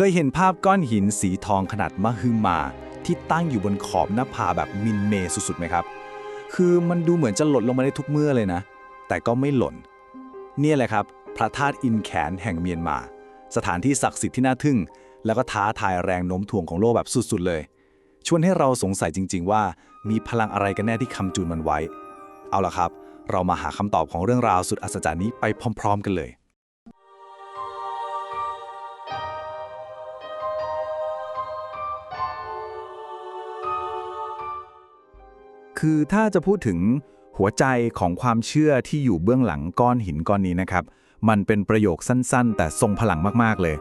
เคยเห็นภาพก้อนหินสีทองขนาดมหึมาที่ตั้งอยู่บนขอบหน้าผาแบบมินเมสุดๆไหมครับ คือมันดูเหมือนจะหล่นลงมาได้ทุกเมื่อเลยนะ แต่ก็ไม่หล่น เนี่ยแหละครับ พระธาตุอินแขนแห่งเมียนมา สถานที่ศักดิ์สิทธิ์ที่น่าทึ่ง แล้วก็ท้าทายแรงโน้มถ่วงของโลกแบบสุดๆเลย ชวนให้เราสงสัยจริง ๆ ว่ามีพลังอะไรกันแน่ที่คำจูนมันไว้ เอาละครับ เรามาหาคำตอบของเรื่องราวสุดอัศจรรย์นี้ไปพร้อม ๆ กันเลย คือถ้าจะพูดถึงหัวใจของความเชื่อที่อยู่เบื้องหลังก้อนหินก้อนนี้นะครับ มันเป็นประโยคสั้นๆ แต่ทรงพลังมากๆเลย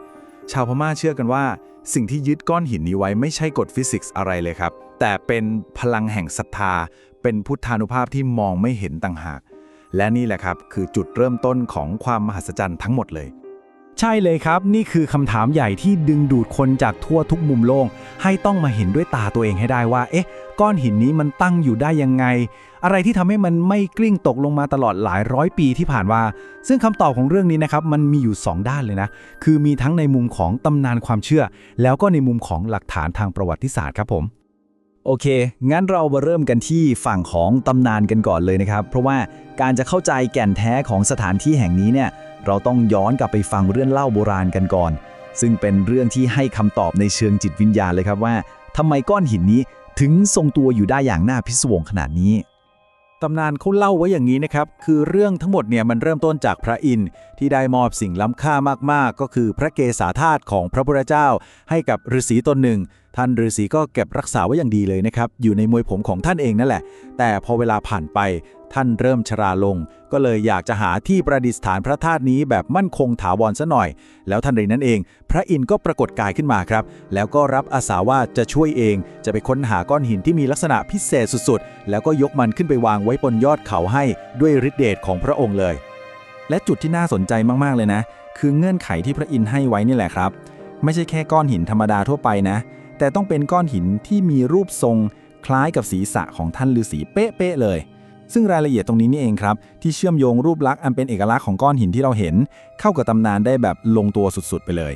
ชาวพม่าเชื่อกันว่า สิ่งที่ยึดก้อนหินนี้ไว้ไม่ใช่กฎฟิสิกส์อะไรเลยครับ แต่เป็นพลังแห่งศรัทธา เป็นพุทธานุภาพที่มองไม่เห็นต่างหาก และนี่แหละครับคือจุดเริ่มต้นของความมหัศจรรย์ทั้งหมดเลย ใช่เลยครับ นี่คือคำถามใหญ่ที่ดึงดูดคนจากทั่วทุกมุมโลก ให้ต้องมาเห็นด้วยตาตัวเองให้ได้ว่า เอ๊ะ ก้อนหินนี้มันตั้งอยู่ได้ยังไง อะไรที่ทำให้มันไม่กลิ้งตกลงมาตลอดหลายร้อยปีที่ผ่านมา ซึ่งคำตอบของเรื่องนี้นะครับ มันมีอยู่ 2 ด้านเลยนะ คือมีทั้งในมุมของตำนานความเชื่อ แล้วก็ในมุมของหลักฐานทางประวัติศาสตร์ครับผมโอเค งั้นเรามาเริ่มกันที่ฝั่งของตำนานกันก่อนเลยนะครับ เพราะว่าการจะเข้าใจแก่นแท้ของสถานที่แห่งนี้เนี่ย เราต้องย้อนกลับไปฟังเรื่องเล่าโบราณกันก่อน ซึ่งเป็นเรื่องที่ให้คำตอบในเชิงจิตวิญญาณเลยครับว่าทำไมก้อนหินนี้ถึงทรงตัวอยู่ได้อย่างน่าพิศวงขนาดนี้ตำนานเขาเล่าไว้อย่างนี้นะครับ คือเรื่องทั้งหมดเนี่ยมันเริ่มต้นจากพระอินทร์ที่ได้มอบสิ่งล้ำค่ามากๆ ก็คือพระเกศาธาตุของพระพุทธเจ้า ให้กับฤาษีตนหนึ่ง ท่านฤาษีก็เก็บรักษาไว้อย่างดีเลยนะครับ อยู่ในมวยผมของท่านเองนั่นแหละ แต่พอเวลาผ่านไปท่านเริ่มชราลง ก็เลยอยากจะหาที่ประดิษฐานพระธาตุนี้แบบมั่นคงถาวรซะหน่อย แล้วทันใดนั้นเอง พระอินทร์ก็ปรากฏกายขึ้นมาครับ แล้วก็รับอาสาว่าจะช่วยเอง จะไปค้นหาก้อนหินที่มีลักษณะพิเศษสุดๆ แล้วก็ยกมันขึ้นไปวางไว้บนยอดเขาให้ด้วยฤทธิเดชของพระองค์เลย และจุดที่น่าสนใจมากๆเลยนะ คือเงื่อนไขที่พระอินทร์ให้ไว้นี่แหละครับ ไม่ใช่แค่ก้อนหินธรรมดาทั่วไปนะ แต่ต้องเป็นก้อนหินที่มีรูปทรงคล้ายกับศีรษะของท่านฤาษีเป๊ะๆเลย ซึ่งรายละเอียดตรงนี้นี่เองครับ ที่เชื่อมโยงรูปลักษณ์อันเป็นเอกลักษณ์ของก้อนหินที่เราเห็น เข้ากับตำนานได้แบบลงตัวสุดๆไปเลย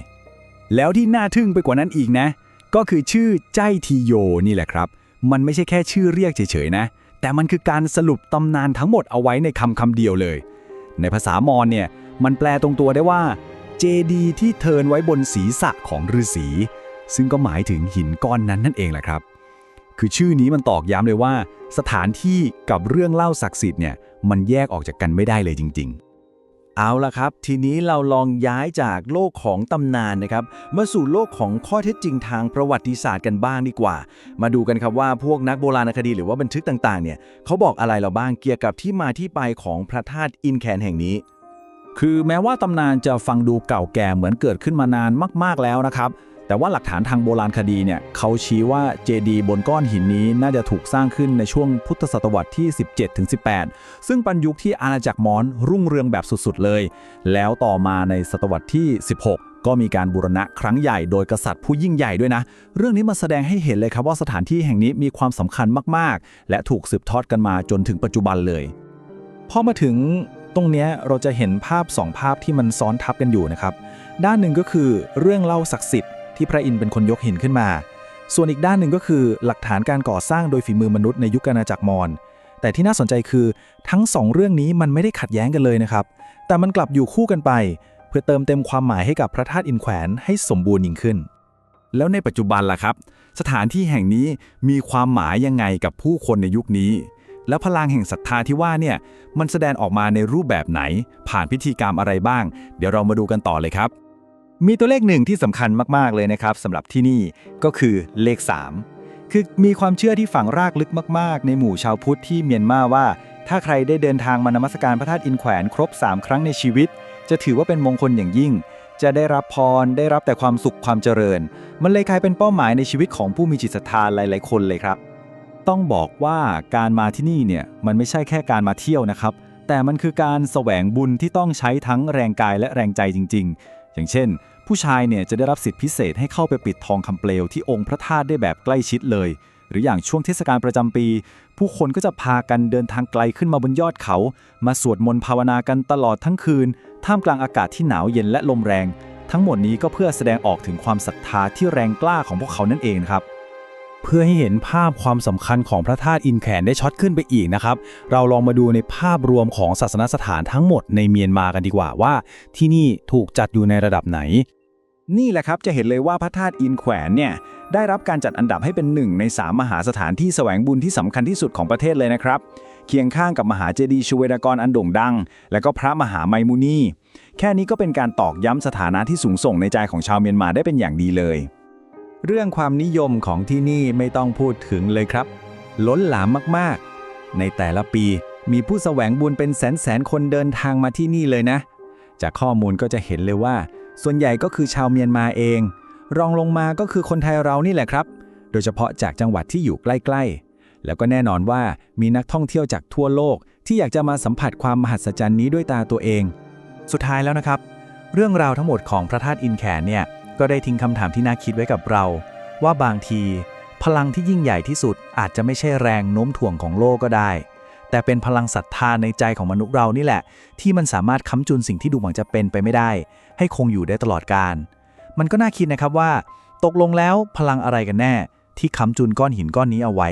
แล้วที่น่าทึ่งไปกว่านั้นอีกนะ ก็คือชื่อใจทีโยนี่แหละครับ มันไม่ใช่แค่ชื่อเรียกเฉยๆนะ แต่มันคือการสรุปตำนานทั้งหมดเอาไว้ในคำคำเดียวเลย ในภาษามอญเนี่ยมันแปลตรงตัวได้ว่าเจดีที่เทินไว้บนศีรษะของฤาษี ซึ่งก็หมายถึงหินก้อนนั้นนั่นเองแหละครับ คือชื่อนี้มันตอกย้ำเลยว่า สถานที่กับเรื่องเล่าศักดิ์สิทธิ์เนี่ยมันแยกออกจากกันไม่ได้เลยจริง ๆเอาละครับ ทีนี้เราลองย้ายจากโลกของตำนานนะครับ มาสู่โลกของข้อเท็จจริงทางประวัติศาสตร์กันบ้างดีกว่า มาดูกันครับว่าพวกนักโบราณคดีหรือว่าบันทึกต่างๆเนี่ยเขาบอกอะไรเราบ้างเกี่ยวกับที่มาที่ไปของพระธาตุอินแคนแห่งนี้ คือแม้ว่าตำนานจะฟังดูเก่าแก่เหมือนเกิดขึ้นมานานมาก ๆแล้วนะครับ แต่ว่าหลักฐานทางโบราณคดีเนี่ยเขาชี้ว่าเจดีย์บนก้อนหินนี้น่าจะถูกสร้างขึ้นในช่วงพุทธศตวรรษที่ 17-18 ซึ่งเป็นยุคที่อาณาจักรมอญรุ่งเรืองแบบสุดๆเลย แล้วต่อมาในศตวรรษที่ 16ก็มีการบูรณะครั้งใหญ่โดยกษัตริย์ผู้ยิ่งใหญ่ด้วยนะ เรื่องนี้มาแสดงให้เห็นเลยครับว่าสถานที่แห่งนี้มีความสำคัญมากๆ และถูกสืบทอดกันมาจนถึงปัจจุบันเลย พอมาถึงตรงนี้เราจะเห็นภาพสองภาพที่มันซ้อนทับกันอยู่นะครับ ด้านหนึ่งก็คือเรื่องเล่าศักดิ์สิทธิ์ ที่พระอินทร์เป็นคนยกหินขึ้นมา ส่วนอีกด้านหนึ่งก็คือหลักฐานการก่อสร้างโดยฝีมือมนุษย์ในยุคอาณาจักรมอญแต่ที่น่าสนใจคือทั้งสองเรื่องนี้มันไม่ได้ขัดแย้งกันเลยนะครับ แต่มันกลับอยู่คู่กันไป เพื่อเติมเต็มความหมายให้กับพระธาตุอินแขวนให้สมบูรณ์ยิ่งขึ้น แล้วในปัจจุบันล่ะครับ สถานที่แห่งนี้มีความหมายยังไงกับผู้คนในยุคนี้ แล้วพลังแห่งศรัทธาที่ว่าเนี่ยมันแสดงออกมาในรูปแบบไหน ผ่านพิธีกรรมอะไรบ้าง เดี๋ยวเรามาดูกันต่อเลยครับ มีตัวเลขหนึ่งที่สำคัญมาก ๆ เลยนะครับสำหรับที่นี่ก็คือเลข 3 คือมีความเชื่อที่ฝังรากลึกมาก ๆ ในหมู่ชาวพุทธที่เมียนมาว่า ถ้าใครได้เดินทางมานมัสการพระธาตุอินแขวนครบ 3 ครั้งในชีวิต จะถือว่าเป็นมงคลอย่างยิ่ง จะได้รับพรได้รับแต่ความสุขความเจริญ มันเลยกลายเป็นเป้าหมายในชีวิตของผู้มีจิตศรัทธาหลาย ๆ คนเลยครับ ต้องบอกว่าการมาที่นี่เนี่ยมันไม่ใช่แค่การมาเที่ยวนะครับแต่มันคือการแสวงบุญที่ต้องใช้ทั้งแรงกายและแรงใจจริง ๆ อย่างเช่น ผู้ชายเนี่ยจะได้รับสิทธิพิเศษให้เข้าไปปิดทองคำเปลวที่องค์พระธาตุได้แบบใกล้ชิดเลย หรืออย่างช่วงเทศกาลประจำปี ผู้คนก็จะพากันเดินทางไกลขึ้นมาบนยอดเขา มาสวดมนต์ภาวนากันตลอดทั้งคืน ท่ามกลางอากาศที่หนาวเย็นและลมแรง ทั้งหมดนี้ก็เพื่อแสดงออกถึงความศรัทธาที่แรงกล้าของพวกเขานั่นเองครับ เพื่อให้เห็นภาพความสำคัญของพระธาตุอินแขนได้ช็อตขึ้นไปอีกนะครับ เราลองมาดูในภาพรวมของศาสนสถานทั้งหมดในเมียนมากันดีกว่าว่า ที่นี่ถูกจัดอยู่ในระดับไหน นี่แหละครับจะเห็นเลยว่าพระธาตุอินแขวนเนี่ยได้รับการจัดอันดับให้เป็นหนึ่งในสามมหาสถานที่แสวงบุญที่สำคัญที่สุดของประเทศเลยนะครับ เคียงข้างกับมหาเจดีย์ชเวดากรอันโด่งดัง และก็พระมหาไมมุนีแค่นี้ก็เป็นการตอกย้ำสถานะที่สูงส่งในใจของชาวเมียนมาได้เป็นอย่างดีเลย เรื่องความนิยมของที่นี่ไม่ต้องพูดถึงเลยครับ ล้นหลามมากๆ ในแต่ละปีมีผู้แสวงบุญเป็นแสนแสนคนเดินทางมาที่นี่เลยนะ จากข้อมูลก็จะเห็นเลยว่า ส่วนใหญ่ก็คือชาวเมียนมาเอง รองลงมาก็คือคนไทยเรานี่แหละครับ โดยเฉพาะจากจังหวัดที่อยู่ใกล้ๆ แล้วก็แน่นอนว่ามีนักท่องเที่ยวจากทั่วโลก ที่อยากจะมาสัมผัสความมหัศจรรย์นี้ด้วยตาตัวเอง สุดท้ายแล้วนะครับ เรื่องราวทั้งหมดของพระธาตุอินแขนเนี่ย ก็ได้ทิ้งคำถามที่น่าคิดไว้กับเรา ว่าบางที พลังที่ยิ่งใหญ่ที่สุดอาจจะไม่ใช่แรงโน้มถ่วงของโลกก็ได้ แต่เป็นพลังศรัทธาในใจของมนุษย์เรานี่แหละ ที่มันสามารถค้ำจุนสิ่งที่ดูเหมือนจะเป็นไปไม่ได้ ให้คงอยู่ได้ตลอดกาลมันก็น่าคิดนะครับว่า ตกลงแล้วพลังอะไรกันแน่ ที่ค้ำจุนก้อนหินก้อนนี้เอาไว้